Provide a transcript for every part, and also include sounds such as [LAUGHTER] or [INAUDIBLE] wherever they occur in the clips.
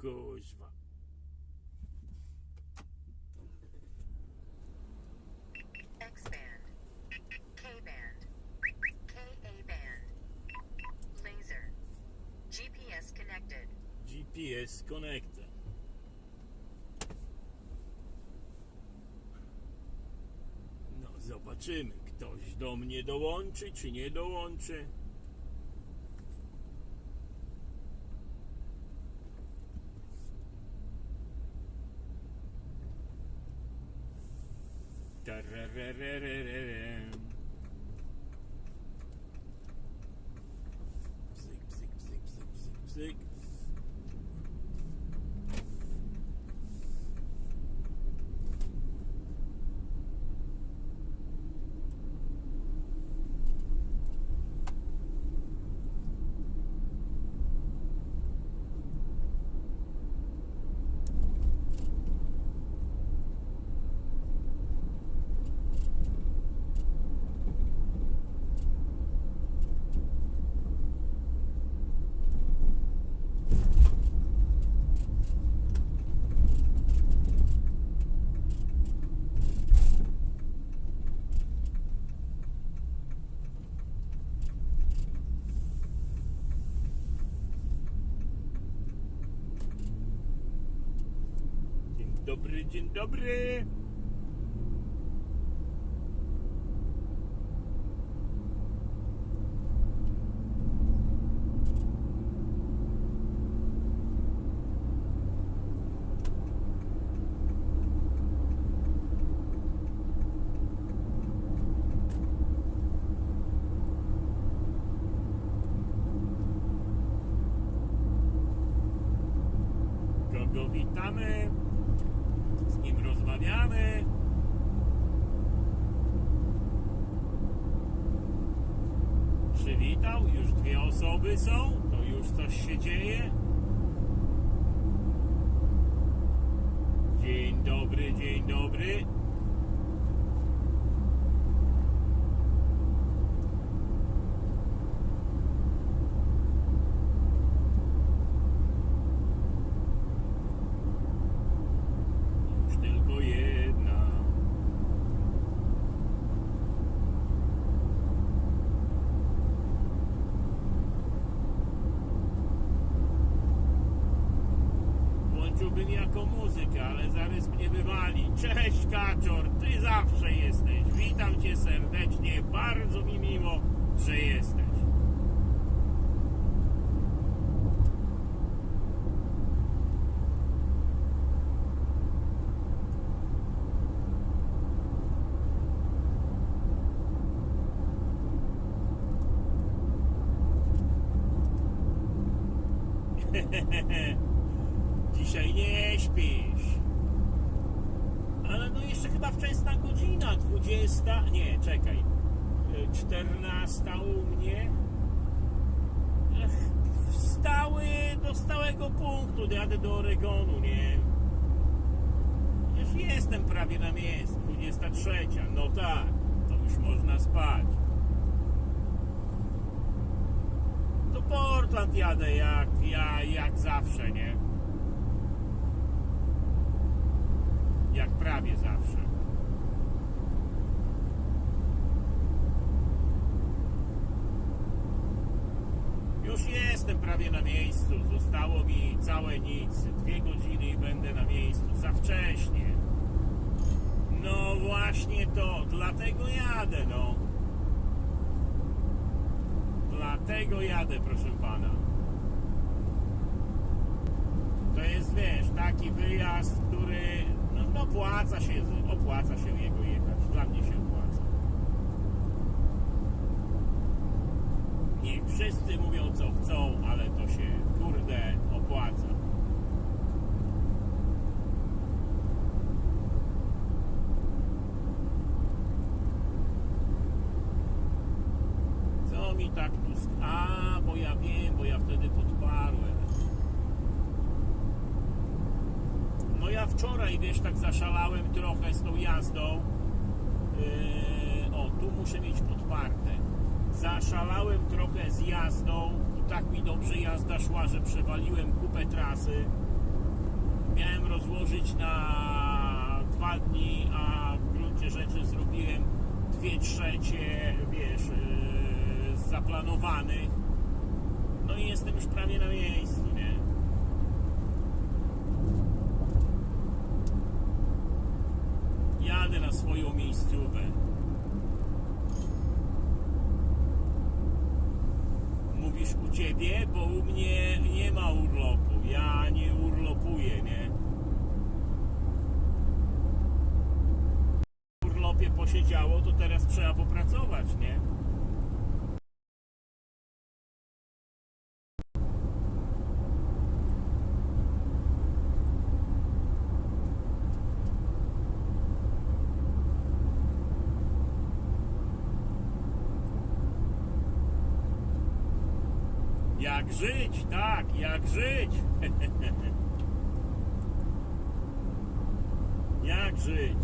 kuźwa. GPS connected. No, zobaczymy, ktoś do mnie dołączy, czy nie dołączy. sick. Dobry, dzień dobry. Przywitał? Już dwie osoby są? To już coś się dzieje? Dzień dobry, dzień dobry. Już tylko jedna. Włączyłbym jako muzykę, ale zaraz mnie wywali. Cześć Kaczor, ty zawsze jesteś. Witam serdecznie, bardzo mi miło, że jesteś. Dzisiaj nie śpisz. Ale no jeszcze chyba wczesna godzina, 20, nie, czekaj, e, 14 u mnie. Wstały do stałego punktu, jadę do Oregonu, nie? Już jestem prawie na miejscu, 23, no tak, to już można spać. Do Portland jadę jak, ja, jak zawsze, nie? Jak prawie zawsze. Już jestem prawie na miejscu. Zostało mi całe nic. Dwie godziny i będę na miejscu. Za wcześnie. No właśnie to. Dlatego jadę, no. Dlatego jadę, proszę pana. To jest, wiesz, taki wyjazd, który no, opłaca się, opłaca się jego jechać. Dla mnie się opłaca. Niech wszyscy mówią co chcą, ale to się, kurde, opłaca. Co mi tak tu... A, bo ja wiem, bo ja wtedy podparłem. No ja wczoraj, wiesz, tak zaszalałem trochę z tą jazdą. Yy, o, tu muszę mieć podparte. Zaszalałem trochę z jazdą. Tak mi dobrze jazda szła, że przewaliłem kupę trasy. miałem rozłożyć na dwa dni, a w gruncie rzeczy zrobiłem dwie trzecie, wiesz, yy, zaplanowanych. No i jestem już prawie na miejscu, nie? Jadę na swoją miejscówę. Mówisz u ciebie, bo u mnie nie ma urlopu. Ja nie urlopuję, nie? W urlopie posiedziało, to teraz trzeba popracować, nie? Jak żyć, tak, jak żyć. [LAUGHS] jak żyć.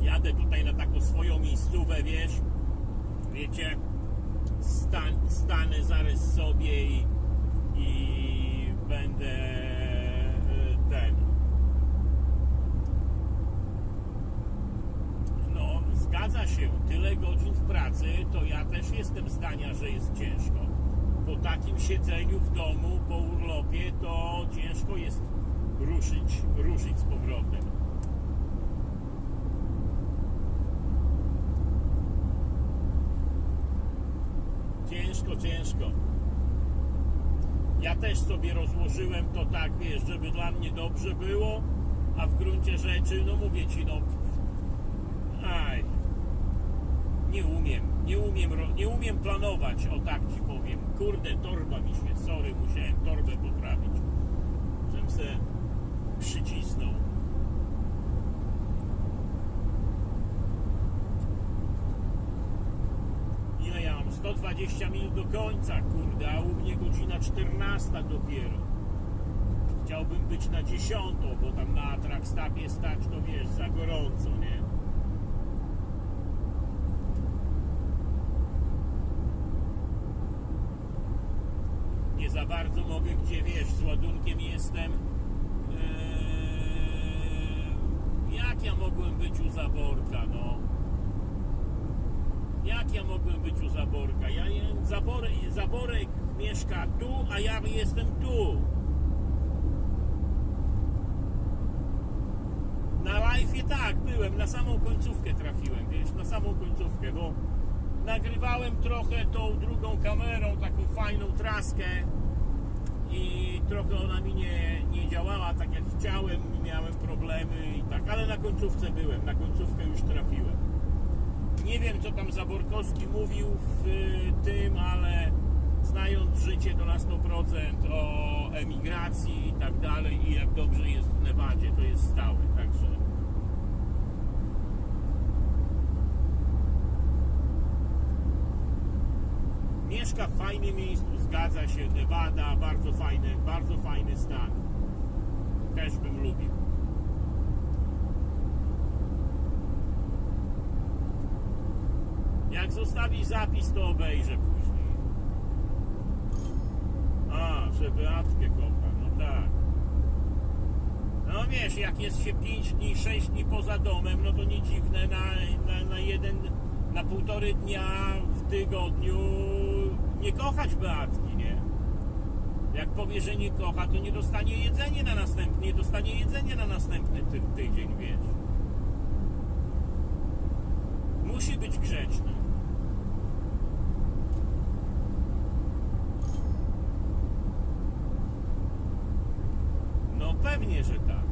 Jadę tutaj na taką swoją miejscówę, wiesz, wiecie, stan, stanę zaraz sobie i, i będę e, ten, No, Tyle godzin w pracy, to ja też jestem zdania, że jest ciężko. Po takim siedzeniu w domu, po urlopie, to ciężko jest ruszyć, ruszyć z powrotem. Ciężko, ciężko. Ja też sobie rozłożyłem to tak, wiesz, żeby dla mnie dobrze było, a w gruncie rzeczy, no mówię ci, no Nie umiem, nie umiem, nie umiem planować, o tak ci powiem. Kurde, torba mi się, sorry, musiałem torbę poprawić. Żem se przycisnął. Ile ja mam? 120 minut do końca, kurde, a u mnie godzina 14 dopiero. Chciałbym być na 10, bo tam na Trackstapie stać to wiesz, za gorąco, nie za bardzo mogę, gdzie wiesz, z ładunkiem jestem. Eee, jak ja mogłem być u Zaborka, no? Jak ja mogłem być u Zaborka? Ja, je- Zaborek, Zaborek mieszka tu, a ja jestem tu. Na live tak, byłem, na samą końcówkę trafiłem, wiesz, na samą końcówkę, bo nagrywałem trochę tą drugą kamerą, taką fajną traskę i trochę ona mi nie, nie działała tak jak chciałem, miałem problemy i tak, ale na końcówce byłem, na końcówkę już trafiłem. Nie wiem, co tam Zaborkowski mówił w tym, ale znając życie to na 100% o emigracji i tak dalej i jak dobrze jest w Nevadzie, to jest stałe, Mieszka w fajnym miejscu, zgadza się, Nevada, bardzo fajny, bardzo fajny stan. Też bym lubił. Jak zostawi zapis, to obejrzę później. A, że Beatkę kocha, no tak. No wiesz, jak jest się 5 dni, 6 dni poza domem, no to nie dziwne na, na, na jeden, na półtory dnia w tygodniu nie kochać Beatki, nie? Jak powie, że nie kocha, to nie dostanie jedzenie na następny, nie dostanie jedzenia na następny ty, tydzień, wiesz. Musi być grzeczny. No pewnie, że tak.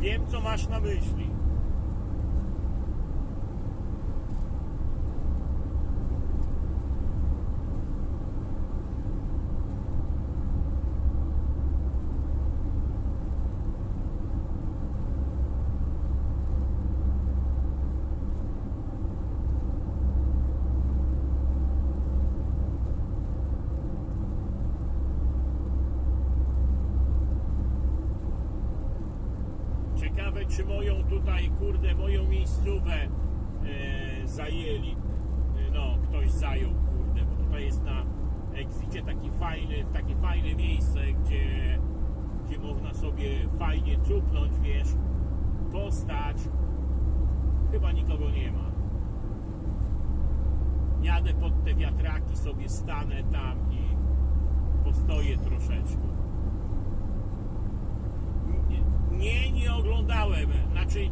Wiem, co masz na myśli. Ciekawe, czy moją tutaj, kurde, moją miejscówę e, zajęli. E, No, ktoś zajął, kurde, bo tutaj jest na exicie taki fajny, takie fajne miejsce, gdzie, gdzie można sobie fajnie cupnąć, wiesz, postać. Chyba nikogo nie ma. Jadę pod te wiatraki, sobie stanę tam i postoję troszeczkę. Nie, nie, oglądałem. Znaczy,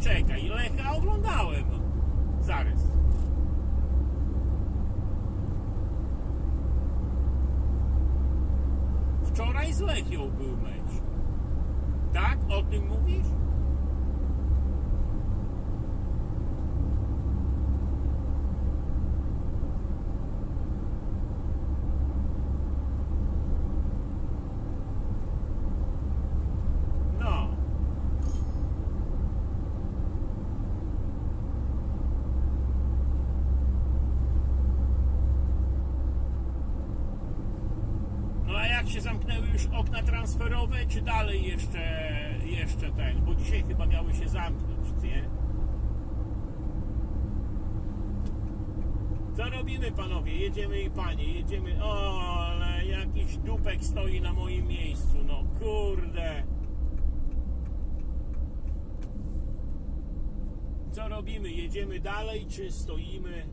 czekaj, Lecha oglądałem. Zaraz. Wczoraj z Lechią był mecz. Tak? O tym mówisz? No. No a jak się zamknęły już okna transferowe, czy dalej jeszcze, jeszcze Bo dzisiaj chyba miały się zamknąć, nie? Co robimy panowie? Jedziemy i panie, jedziemy. O, ale jakiś dupek stoi na moim miejscu, no kurde. Co robimy? Jedziemy dalej, czy stoimy?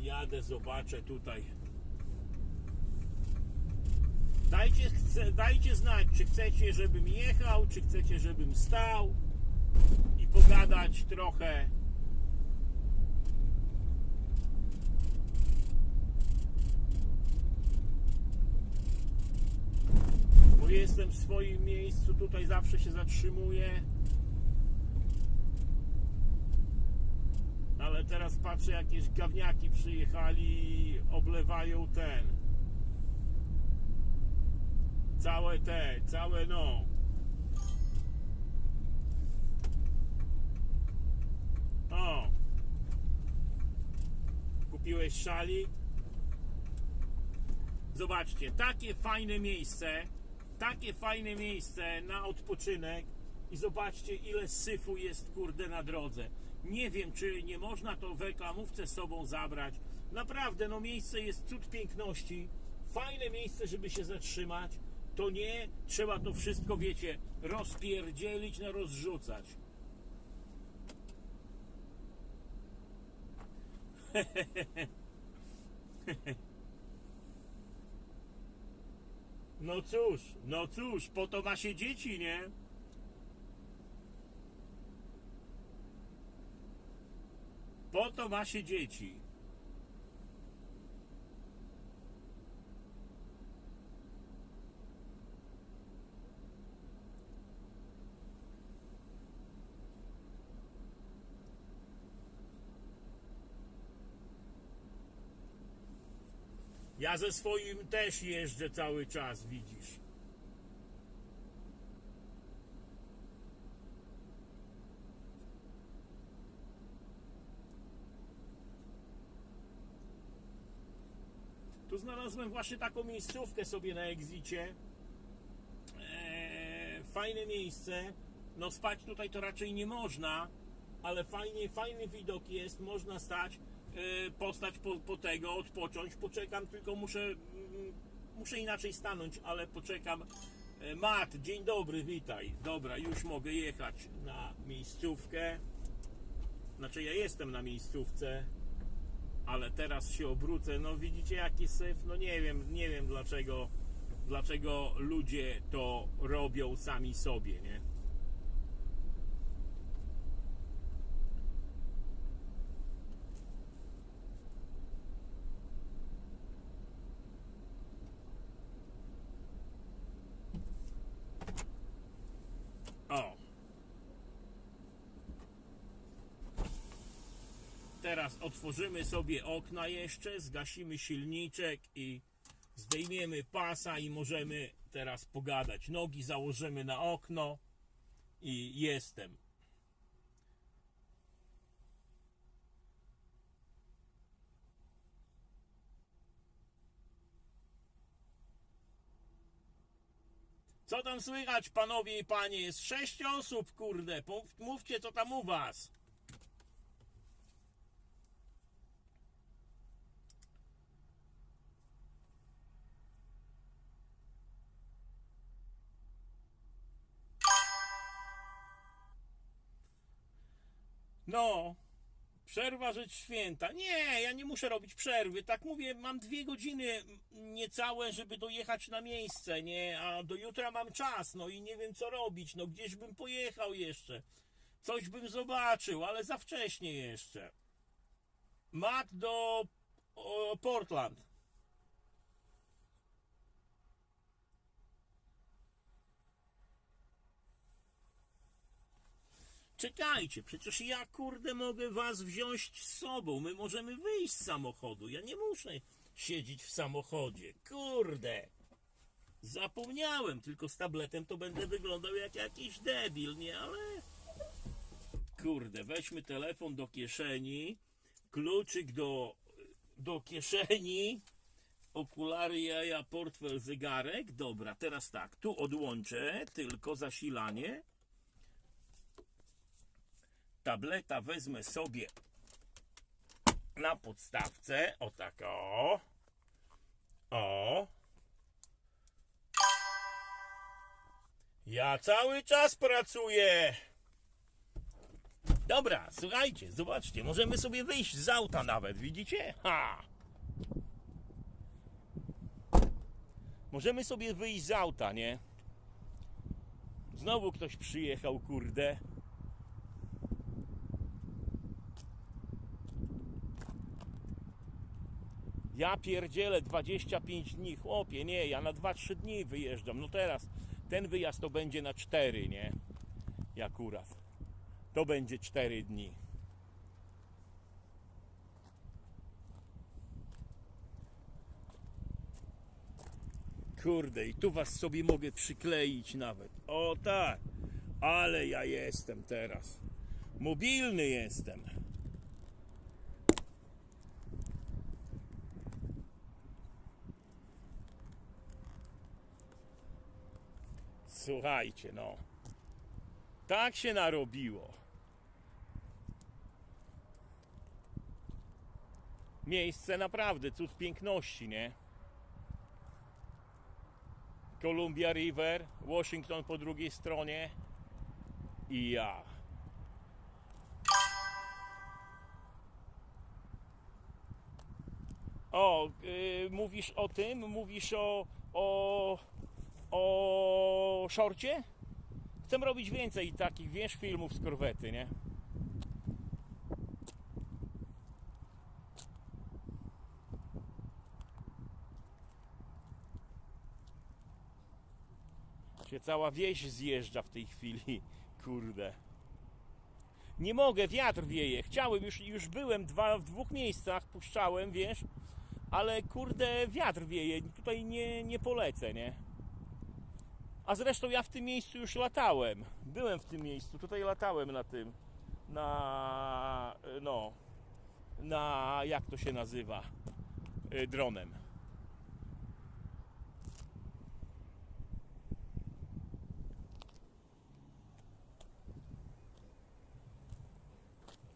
Jadę, zobaczę tutaj. Dajcie, chce, dajcie znać, czy chcecie, żebym jechał, czy chcecie, żebym stał i pogadać trochę. Bo jestem w swoim miejscu, tutaj zawsze się zatrzymuję. Ale teraz patrzę, jakieś gawniaki przyjechali i oblewają ten. Całe te, całe no. O. Kupiłeś szalik? Zobaczcie, takie fajne miejsce, takie fajne miejsce na odpoczynek i zobaczcie ile syfu jest kurde na drodze. Nie wiem, czy nie można to w reklamówce z sobą zabrać. Naprawdę, no miejsce jest cud piękności. Fajne miejsce, żeby się zatrzymać. To nie trzeba to wszystko, wiecie, rozpierdzielić, no rozrzucać. [LAUGHS] No cóż, no cóż, po to ma się dzieci, nie? Po to ma się dzieci. Ja ze swoim też jeżdżę cały czas, widzisz. Znalazłem właśnie taką miejscówkę sobie na Exicie. Eee, fajne miejsce. No spać tutaj to raczej nie można, ale fajnie, fajny widok jest, można stać, e, postać po, po tego, odpocząć. Poczekam, tylko muszę, mm, muszę inaczej stanąć, ale poczekam. E, Mat, dzień dobry, witaj. Dobra, już mogę jechać na miejscówkę. Znaczy ja jestem na miejscówce ale teraz się obrócę. No widzicie jaki syf? No nie wiem, nie wiem dlaczego, dlaczego ludzie to robią sami sobie, nie? O. Teraz otworzymy sobie okna jeszcze, zgasimy silniczek i Zdejmiemy pasa i możemy teraz pogadać. Nogi założymy na okno i jestem. Co tam słychać, panowie i panie? Jest sześć osób, kurde. Mów- Mówcie, co tam u was. No, przerwa rzecz święta. Nie, ja nie muszę robić przerwy. Tak mówię, mam dwie godziny niecałe, żeby dojechać na miejsce, nie? A do jutra mam czas, no i nie wiem co robić. No gdzieś bym pojechał jeszcze. Coś bym zobaczył, ale za wcześnie jeszcze. Mat do o, Portland. Czekajcie, przecież ja kurde mogę was wziąć z sobą. My możemy wyjść z samochodu. Ja nie muszę siedzieć w samochodzie. Kurde. Zapomniałem, tylko z tabletem to będę wyglądał jak jakiś debil, nie? Ale. Kurde, weźmy telefon do kieszeni, kluczyk do, do kieszeni, okulary, jaja, portfel, zegarek. Dobra, teraz tak, tu odłączę tylko zasilanie tableta wezmę sobie na podstawce. O tak, o. O. Ja cały czas pracuję. Dobra, słuchajcie, zobaczcie, możemy sobie wyjść z auta nawet, widzicie? Ha! Możemy sobie wyjść z auta, nie? Znowu ktoś przyjechał, kurde. Ja pierdzielę 25 dni, chłopie, nie, ja na 2-3 dni wyjeżdżam. No teraz ten wyjazd to będzie na 4, nie? I akurat. To będzie 4 dni. Kurde, i tu was sobie mogę przykleić nawet. O tak, ale ja jestem teraz. Mobilny jestem. Słuchajcie, no. Tak się narobiło. Miejsce naprawdę cud piękności, nie? Columbia River, Washington po drugiej stronie i ja. O, y, mówisz o tym? Mówisz o, o, o szorcie? Chcę robić więcej takich, wiesz, filmów z korwety, nie? Się cała wieś zjeżdża w tej chwili, [LAUGHS] kurde. Nie mogę, wiatr wieje. Chciałem, już, już byłem dwa, w dwóch miejscach, puszczałem, wiesz, ale kurde, wiatr wieje. Tutaj nie, nie polecę, nie? A zresztą ja w tym miejscu już latałem. Byłem w tym miejscu, tutaj latałem na tym. Na. No. Na. Jak to się nazywa? Y, Dronem.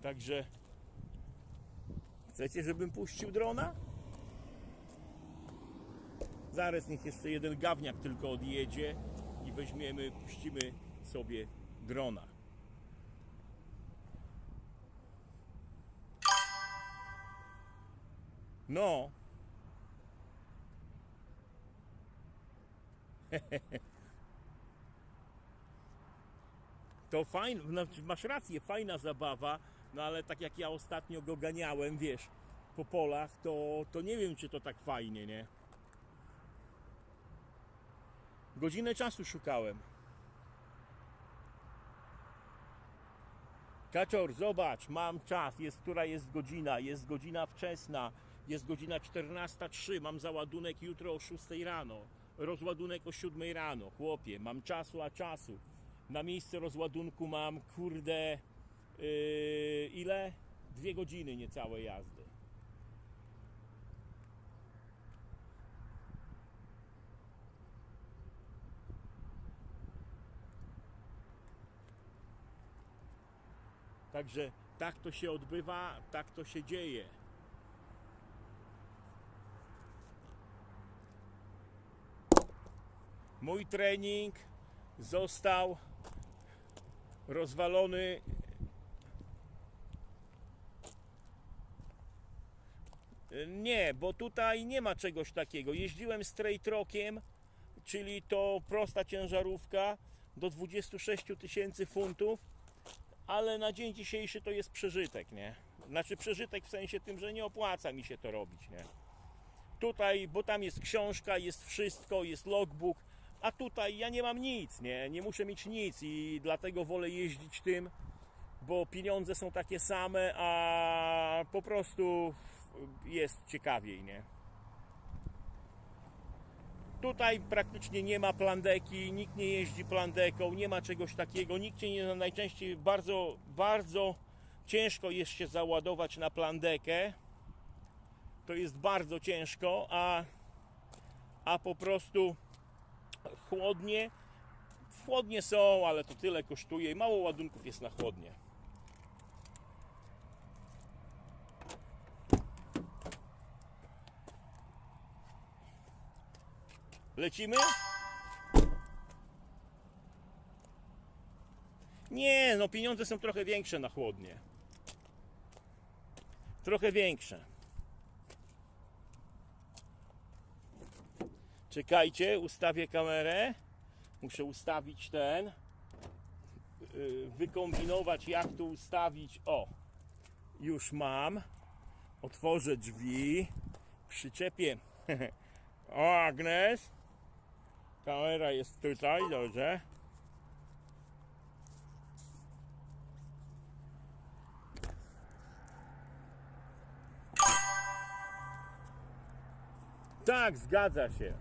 Także. Chcecie, żebym puścił drona? Zaraz niech jeszcze jeden gawniak tylko odjedzie weźmiemy, puścimy sobie drona. No. [LAUGHS] To fajne, znaczy masz rację, fajna zabawa, no ale tak jak ja ostatnio go ganiałem, wiesz, po polach, to, to nie wiem, czy to tak fajnie, nie? Godzinę czasu szukałem. Kaczor, zobacz, mam czas, jest, która jest godzina, jest godzina wczesna. Jest godzina 14.03, mam załadunek jutro o 6 rano. Rozładunek o 7 rano. Chłopie, mam czasu a czasu. Na miejsce rozładunku mam, kurde, yy, ile? Dwie godziny niecałe jazdy. Także tak to się odbywa, tak to się dzieje. Mój trening został rozwalony. Nie, bo tutaj nie ma czegoś takiego. Jeździłem straight rockiem, czyli to prosta ciężarówka do 26 tysięcy funtów ale na dzień dzisiejszy to jest przeżytek, nie? Znaczy przeżytek w sensie tym, że nie opłaca mi się to robić, nie? Tutaj, bo tam jest książka, jest wszystko, jest logbook, a tutaj ja nie mam nic, nie? Nie muszę mieć nic i dlatego wolę jeździć tym, bo pieniądze są takie same, a po prostu jest ciekawiej, nie? Tutaj praktycznie nie ma plandeki, nikt nie jeździ plandeką, nie ma czegoś takiego, nikt się nie, najczęściej bardzo, bardzo ciężko jest się załadować na plandekę. To jest bardzo ciężko, a, a po prostu chłodnie, chłodnie są, ale to tyle kosztuje i mało ładunków jest na chłodnie. Lecimy? Nie, no pieniądze są trochę większe na chłodnie. Trochę większe. Czekajcie, ustawię kamerę. Muszę ustawić ten. yy, Wykombinować, jak tu ustawić. O, już mam. Otworzę drzwi. Przyczepię. [LAUGHS] O, Agnes. Kamera jest tutaj, dobrze. Tak, zgadza się.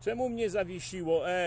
Czemu mnie zawiesiło? Ej.